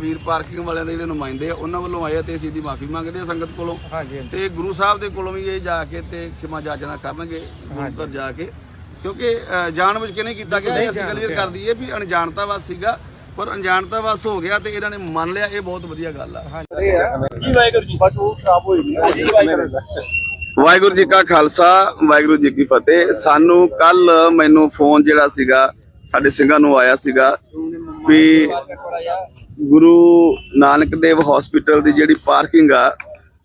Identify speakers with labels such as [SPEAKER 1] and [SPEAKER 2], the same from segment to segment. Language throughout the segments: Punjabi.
[SPEAKER 1] ਵੀਰ ਪਾਰਕਿੰਗ ਵਾਲਿਆਂ ਦੇ ਜਿਹੜੇ ਨੁਮਾਇੰਦੇ ਆ ਉਹਨਾਂ ਵੱਲੋਂ ਆਏ ਆ ਤੇ ਅਸੀਂ ਦੀ ਮਾਫੀ ਮੰਗਦੇ ਆ ਸੰਗਤ ਕੋਲੋਂ।
[SPEAKER 2] ਹਾਂਜੀ ਹਾਂਜੀ।
[SPEAKER 1] ਤੇ ਗੁਰੂ ਸਾਹਿਬ ਦੇ ਕੋਲੋਂ ਵੀ ਇਹ ਜਾ ਕੇ ਤੇ ਖਿਮਾ ਜਾਚਨਾ ਕਰਨਗੇ ਗੁਰੂ ਘਰ ਜਾ ਕੇ। ਕਿਉਂਕਿ ਅ, ਜਾਣਬੁੱਝ ਕੇ ਨਹੀਂ ਕੀਤਾ ਗਿਆ ਇਹ ਅਸੀਂ ਕਲੀਅਰ ਕਰ ਦਈਏ ਵੀ ਅਣਜਾਣਤਾ ਵਸ ਸੀਗਾ ਪਰ ਅਣਜਾਣਤਾ ਵਸ ਹੋ ਗਿਆ ਤੇ ਇਹਨਾਂ ਨੇ ਮੰਨ ਲਿਆ ਇਹ ਬਹੁਤ ਵਧੀਆ ਗੱਲ ਆ।
[SPEAKER 2] ਜੀ ਵਾਹਿਗੁਰੂ ਜੀ? ਬਸ ਉਹ ਖਰਾਬ ਹੋਈ ਨਹੀਂ। ਜੀ ਵਾਹਿਗੁਰੂ
[SPEAKER 1] ਵਾਹਿਗੁਰੂ ਜੀ ਕਾ ਖਾਲਸਾ ਵਾਹਿਗੁਰੂ ਜੀ ਕੀ ਫਤਿਹ। ਸਾਨੂੰ ਕੱਲ ਮੈਨੂੰ ਫੋਨ ਜਿਹੜਾ ਸੀਗਾ ਸਾਡੇ ਸਿੰਘਾਂ ਨੂੰ ਆਇਆ ਸੀਗਾ ਵੀ ਗੁਰੂ ਨਾਨਕ ਦੇਵ ਹਸਪੀਟਲ ਦੀ ਜਿਹੜੀ ਪਾਰਕਿੰਗ ਆ,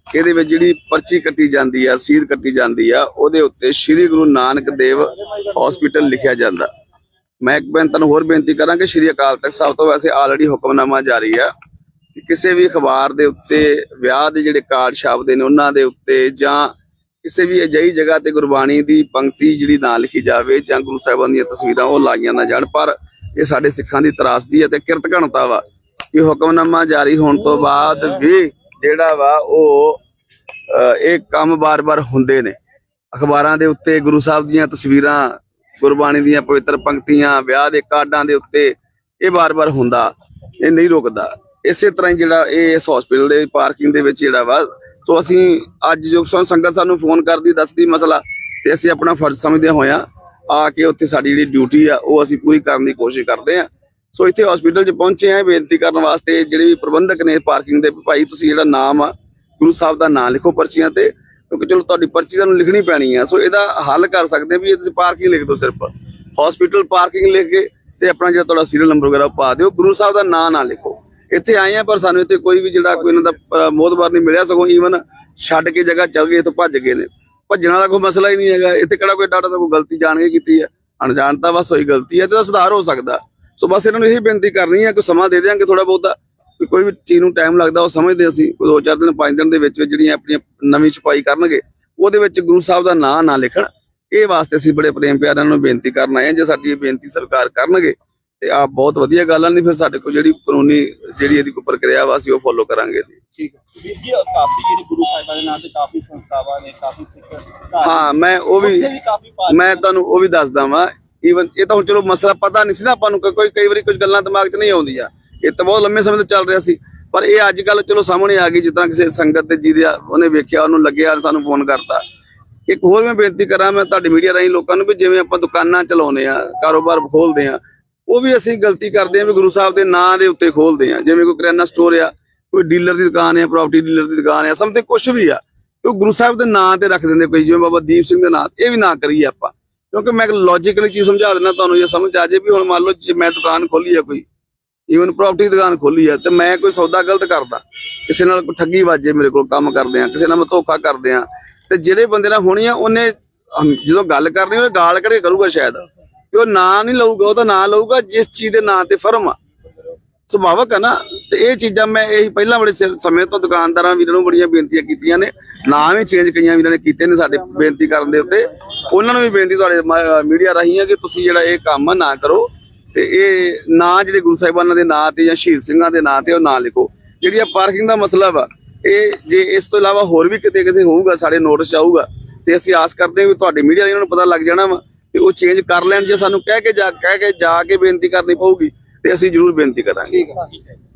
[SPEAKER 1] ਇਹਦੇ ਵਿੱਚ ਜਿਹੜੀ ਪਰਚੀ ਕੱਟੀ ਜਾਂਦੀ ਆ ਰਸੀਦ ਕੱਟੀ ਜਾਂਦੀ ਆ, ਉਹਦੇ ਉੱਤੇ ਸ੍ਰੀ ਗੁਰੂ ਨਾਨਕ ਦੇਵ ਹਸਪੀਟਲ ਲਿਖਿਆ ਜਾਂਦਾ। ਮੈਂ ਇੱਕ ਬੇਨਤੀ ਤੁਹਾਨੂੰ ਹੋਰ ਬੇਨਤੀ ਕਰਾਂ ਕਿ ਸ੍ਰੀ ਅਕਾਲ ਤਖਤ ਸਾਹਿਬ ਤੋਂ ਵੈਸੇ ਆਲਰੇਡੀ ਹੁਕਮਨਾਮਾ ਜਾਰੀ ਆ ਕਿਸੇ ਵੀ ਅਖਬਾਰ ਦੇ ਉੱਤੇ ਵਿਆਹ ਦੇ ਜਿਹੜੇ ਕਾਰਡ ਛਾਪਦੇ ਨੇ, ਉਹਨਾਂ ਦੇ ਉੱਤੇ ਜਾਂ ਕਿਸੇ ਵੀ ਅਜਿਹੀ ਜਗ੍ਹਾ ਤੇ ਗੁਰਬਾਣੀ ਦੀ ਪੰਕਤੀ ਜਿਹੜੀ ਨਾ ਲਿਖੀ ਜਾਵੇ ਜਾਂ ਗੁਰੂ ਸਾਹਿਬਾਨ ਦੀਆਂ ਤਸਵੀਰਾਂ ਉਹ ਲਾਈਆਂ ਨਾ ਜਾਣ, ਪਰ ਇਹ ਸਾਡੇ ਸਿੱਖਾਂ ਦੀ ਤਰਾਸਦੀ ਹੈ ਤੇ ਕਿਰਤ ਘਣਤਾ ਵਾ। ਕਿ ਹੁਕਮਨਾਮਾ ਜਾਰੀ ਹੋਣ ਤੋਂ ਬਾਅਦ ਵੀ ਜਿਹੜਾ ਵਾ ਉਹ ਇਹ ਕੰਮ ਬਾਰ-ਬਾਰ ਹੁੰਦੇ ਨੇ। ਅਖਬਾਰਾਂ ਦੇ ਉੱਤੇ, ਗੁਰੂ ਸਾਹਿਬ ਦੀਆਂ ਤਸਵੀਰਾਂ, ਗੁਰਬਾਣੀ ਦੀਆਂ ਪਵਿੱਤਰ ਪੰਕਤੀਆਂ, ਵਿਆਹ ਦੇ ਕਾਰਡਾਂ ਦੇ ਉੱਤੇ ਇਹ ਬਾਰ-ਬਾਰ ਹੁੰਦਾ, ਇਹ ਨਹੀਂ ਰੁਕਦਾ। ਇਸੇ ਤਰ੍ਹਾਂ ਹੀ ਜਿਹੜਾ ਇਹ ਇਸ ਹਸਪੀਟਲ ਦੇ ਪਾਰਕਿੰਗ ਦੇ ਵਿੱਚ ਜਿਹੜਾ ਵਾ, ਸੋ ਅਸੀਂ ਅੱਜ ਜੋ ਸੰਗਤ ਸਾਨੂੰ ਫੋਨ ਕਰਦੀ, ਦੱਸਦੀ ਮਸਲਾ, ਤੇ ਅਸੀਂ ਆਪਣਾ ਫਰਜ਼ ਸਮਝਦੇ ਹੋਇਆ ਆ ਕੇ ਉੱਥੇ ਸਾਡੀ ਜਿਹੜੀ ਡਿਊਟੀ ਆ, ਉਹ ਅਸੀਂ ਪੂਰੀ ਕਰਨ ਦੀ ਕੋਸ਼ਿਸ਼ ਕਰਦੇ ਆ ਸੋ ਇੱਥੇ ਹਸਪੀਟਲ 'ਚ ਪਹੁੰਚੇ ਆ ਬੇਨਤੀ ਕਰਨ ਵਾਸਤੇ ਜਿਹੜੇ ਵੀ ਪ੍ਰਬੰਧਕ ਨੇ ਪਾਰਕਿੰਗ ਦੇ ਭਾਈ ਤੁਸੀਂ ਜਿਹੜਾ ਨਾਮ ਆ, ਗੁਰੂ ਸਾਹਿਬ ਦਾ ਨਾਮ ਲਿਖੋ ਪਰਚੀਆਂ ਤੇ, ਕਿਉਂਕਿ ਚਲੋ ਤੁਹਾਡੀ ਪਰਚੀ ਤੁਹਾਨੂੰ ਲਿਖਣੀ ਪੈਣੀ ਆ। ਸੋ ਇਹਦਾ ਹੱਲ ਕਰ ਸਕਦੇ ਆ ਵੀ ਇਹ ਤੁਸੀਂ ਪਾਰਕਿੰਗ ਲਿਖ ਦਿਓ ਸਿਰਫ। ਹਸਪੀਟਲ ਪਾਰਕਿੰਗ ਲਿਖ ਕੇ ਤੇ ਆਪਣਾ ਜਿਹੜਾ ਤੁਹਾਡਾ ਸੀਰੀਅਲ ਨੰਬਰ ਵਗੈਰਾ ਉਹ ਪਾ ਦਿਓ। ਗੁਰੂ ਸਾਹਿਬ ਦਾ ਨਾਮ ਨਾ ਲਿਖੋ। ਇੱਥੇ ਆਏ ਆ ਪਰ ਸਾਨੂੰ ਇੱਥੇ ਕੋਈ ਵੀ ਜਿਹੜਾ ਕੋਈ ਇਹਨਾਂ ਦਾ ਮੋਦਬਾਰ ਨਹੀਂ ਮਿਲਿਆ, ਸਗੋਂ ਈਵਨ ਛੱਡ ਕੇ ਜਗ੍ਹਾ ਚੱਲ ਗਏ ਤੋਂ ਭੱਜ ਗਏ ਨੇ। ਭੱਜਣ ਵਾਲਾ ਕੋਈ ਮਸਲਾ ਹੀ ਨਹੀਂ ਹੈਗਾ। ਇੱਥੇ ਕਿਹੜਾ ਕੋਈ ਡਾਟਾ ਦਾ ਕੋਈ ਗਲਤੀ ਜਾਣ ਕੇ ਕੀਤੀ ਹੈ? ਅਣਜਾਣਤਾ ਬਸ ਹੋਈ ਗਲਤੀ ਹੈ ਤੇ ਉਹਦਾ ਸੁਧਾਰ ਹੋ ਸਕਦਾ। ਸੋ ਬਸ ਇਹਨਾਂ ਨੂੰ ਇਹੀ ਬੇਨਤੀ ਕਰਨੀ ਹੈ ਕਿ ਸਮਾਂ ਦੇ ਦਿਆਂਗੇ ਥੋੜਾ ਬਹੁਤਾ। ਕੋਈ ਵੀ ਚੀਜ਼ ਨੂੰ ਟਾਈਮ ਲੱਗਦਾ, ਉਹ ਸਮਝਦੇ ਅਸੀਂ। ਕੋਈ ਦੋ ਚਾਰ ਦਿਨ, ਪੰਜ ਦਿਨ ਦੇ ਵਿੱਚ ਵਿੱਚ ਜਿਹੜੀਆਂ ਆਪਣੀਆਂ ਨਵੀਂ ਛਪਾਈ ਕਰਨਗੇ, ਉਹਦੇ ਵਿੱਚ ਗੁਰੂ ਸਾਹਿਬ ਦਾ ਨਾਂ ਨਾ ਲਿਖਣ। ਇਹ ਵਾਸਤੇ ਅਸੀਂ ਬੜੇ ਪ੍ਰੇਮ ਪਿਆਰ ਨਾਲ ਨੂੰ ਬੇਨਤੀ ਕਰਨ ਆਏ ਹਾਂ। ਜੇ ਸਾਡੀ ਇਹ ਬੇਨਤੀ ਸਰਕਾਰ ਕਰਨਗੇ ਤੇ ਆ ਬਹੁਤ ਵਧੀਆ ਗੱਲ ਆ ਨਹੀਂ ਫਿਰ ਸਾਡੇ ਕੋਲ ਜਿਹੜੀ ਕਾਨੂੰਨੀ ਜਿਹੜੀ ਇਹਦੀ ਕੋਈ ਪ੍ਰਕਿਰਿਆ ਵਾ ਅਸੀਂ ਉਹ ਫੋਲੋ ਕਰਾਂਗੇ ਜੀ।
[SPEAKER 2] ਠੀਕ ਹੈ ਵੀਰ ਜੀ ਕਾਫੀ ਜਿਹੜੀ ਗੁਰੂ ਸਾਹਿਬਾਂ ਦੇ ਨਾਂ ਤੇ ਕਾਫੀ ਸੰਸਥਾਵਾਂ ਨੇ ਕਾਫੀ ਸਿੱਖ ਘਰ
[SPEAKER 1] ਹਾਂ ਮੈਂ ਉਹ ਵੀ ਮੈਂ ਤੁਹਾਨੂੰ ਉਹ ਵੀ ਦੱਸਦਾ ਵਾਂ ਈਵਨ ਇਹ ਤਾਂ ਹੁਣ ਚਲੋ ਮਸਲਾ ਪਤਾ ਨਹੀਂ ਸੀ ਨਾ ਆਪਾਂ ਨੂੰ ਕੋਈ ਕਈ ਵਾਰੀ ਕੁਝ ਗੱਲਾਂ ਦਿਮਾਗ 'ਚ ਨਹੀਂ ਆਉਂਦੀਆਂ। ਇਹ ਤਾਂ ਬਹੁਤ ਲੰਮੇ ਸਮੇਂ ਤੋਂ ਚੱਲ ਰਿਹਾ ਸੀ ਪਰ ਇਹ ਅੱਜ ਕੱਲ ਚਲੋ ਸਾਹਮਣੇ ਆ ਗਈ ਜਿੱਦਾਂ ਕਿਸੇ ਸੰਗਤ ਤੇ ਜਿਹਦੇ ਉਹਨੇ ਵੇਖਿਆ ਉਹਨੂੰ ਲੱਗਿਆ ਸਾਨੂੰ ਫੋਨ ਕਰਤਾ। ਇੱਕ ਹੋਰ ਮੈਂ ਬੇਨਤੀ ਕਰਾਂ ਮੈਂ ਤੁਹਾਡੀ ਮੀਡੀਆ ਰਾਹੀਂ ਲੋਕਾਂ ਨੂੰ ਵੀ ਜਿਵੇਂ ਆਪਾਂ ਦੁਕਾਨਾਂ ਚਲਾਉਂਦੇ ਆ ਕਾਰੋਬਾਰ ਖੋਲਦੇ ਆ ਉਹ ਵੀ ਅਸੀਂ ਗਲਤੀ ਕਰਦੇ ਆ ਵੀ ਗੁਰੂ ਸਾਹਿਬ ਦੇ ਨਾਂ ਦੇ ਉੱਤੇ ਖੋਲਦੇ ਆ ਜਿਵੇਂ ਕੋਈ ਕਰਿਆਨਾ ਸਟੋਰ ਆ, ਕੋਈ ਡੀਲਰ ਦੀ ਦੁਕਾਨ ਆ ਪ੍ਰਾਪਰਟੀ ਡੀਲਰ ਦੀ ਦੁਕਾਨ ਆ ਸਮਥਿੰਗ ਕੁਝ ਵੀ ਆ ਉਹ ਗੁਰੂ ਸਾਹਿਬ ਦੇ ਨਾਂ ਤੇ ਰੱਖ ਦਿੰਦੇ ਕੋਈ, ਜਿਵੇਂ ਬਾਬਾ ਦੀਪ ਸਿੰਘ ਦੇ ਨਾਂ ਇਹ ਵੀ ਨਾ ਕਰੀਏ ਆਪਾਂ। ਕਿਉਂਕਿ ਮੈਂ ਇੱਕ ਲੌਜੀਕਲੀ ਚੀਜ਼ ਸਮਝਾ ਦਿੰਦਾ ਤੁਹਾਨੂੰ, ਜੇ ਸਮਝ ਆ ਜੇ ਵੀ ਹੁਣ ਮੰਨ ਲਓ ਜੇ ਮੈਂ ਦੁਕਾਨ ਖੋਲੀ ਆ ਕੋਈ ਈਵਨ ਪ੍ਰਾਪਰਟੀ ਦੁਕਾਨ ਖੋਲੀ ਆ, ਤੇ ਮੈਂ ਕੋਈ ਸੌਦਾ ਗਲਤ ਕਰਦਾ। ਕਿਸੇ ਨਾਲ ਕੋਈ ਠੱਗੀ ਵਾਜੇ ਮੇਰੇ ਕੋਲ ਕੰਮ ਕਰਦੇ ਆ, ਕਿਸੇ ਨਾਲ ਮੈਂ ਧੋਖਾ ਕਰਦੇ ਆ, ਤੇ ਜਿਹੜੇ ਬੰਦੇ ਨਾਲ ਹੋਣੀ ਆ, ਉਹਨੇ, ਜਦੋਂ ਗੱਲ ਕਰਨੀ, ਉਹਨੇ ਗਾਲ ਕਰੇ ਕਰੂਗਾ ਸ਼ਾਇਦ। ਤੇ ਉਹ ਨਾਂ ਨਹੀਂ ਲਊਗਾ, ਉਹ ਤਾਂ ਨਾਂ ਲਊਗਾ, ਜਿਸ ਚੀਜ਼ ਦੇ ਨਾਂ ਤੇ ਫਰਮ ਆ। ਸੁਭਾਵਕ ਹੈ ਨਾ, ਤੇ ਇਹ ਚੀਜ਼ਾਂ ਮੈਂ ਇਹ ਪਹਿਲਾਂ ਬੜੇ ਸਮੇਂ ਤੋਂ ਦੁਕਾਨਦਾਰਾਂ ਵੀਰਾਂ ਨੂੰ ਬੜੀਆਂ ਬੇਨਤੀਆਂ ਕੀਤੀਆਂ ਨੇ। ਨਾਂ ਵੀ ਚੇਂਜ ਕਈਆਂ ਵੀਰਾਂ ਨੇ ਕੀਤੇ ਨੇ ਸਾਡੇ ਬੇਨਤੀ ਕਰਨ ਦੇ ਉੱਤੇ। ਉਹਨਾਂ ਨੂੰ ਵੀ ਬੇਨਤੀ ਤੁਹਾਡੇ ਮੀਡੀਆ ਰਾਹੀਂ ਹੈ ਕਿ ਤੁਸੀਂ ਜਿਹੜਾ ਇਹ ਕੰਮ ਆ ਨਾ ਕਰੋ, ਤੇ ਇਹ ਨਾਂ ਜਿਹੜੇ ਗੁਰੂ ਸਾਹਿਬਾਨਾਂ ਦੇ ਨਾਂ ਤੇ ਜਾਂ ਸ਼ਹੀਦ ਸਿੰਘਾਂ ਦੇ ਨਾਂ ਤੇ ਉਹ ਨਾਂ ਲਿਖੋ। ਜਿਹੜੀ ਆ ਪਾਰਕਿੰਗ ਦਾ ਮਸਲਾ ਵਾ, ਇਹ ਜੇ ਇਸ ਤੋਂ ਇਲਾਵਾ ਹੋਰ ਵੀ ਕਿਤੇ ਕਿਤੇ ਹੋਊਗਾ, ਸਾਡੇ ਨੋਟਿਸ ਆਊਗਾ, ਤੇ ਅਸੀਂ ਆਸ ਕਰਦੇ ਹਾਂ ਵੀ ਤੁਹਾਡੇ ਮੀਡੀਆ ਰਾਹੀਂ ਉਹਨਾਂ ਨੂੰ ਪਤਾ ਲੱਗ ਜਾਣਾ ਵਾ ਤੇ ਉਹ ਚੇਂਜ ਕਰ ਲੈਣ, ਜੇ ਸਾਨੂੰ ਕਹਿ ਕੇ ਜਾ, ਕਹਿ ਕੇ ਜਾ ਕੇ ਬੇਨਤੀ ਕਰਨੀ ਪਊਗੀ, ਤੇ ਅਸੀਂ ਜ਼ਰੂਰ ਬੇਨਤੀ ਕਰਾਂਗੇ।
[SPEAKER 2] ਠੀਕ ਹੈ।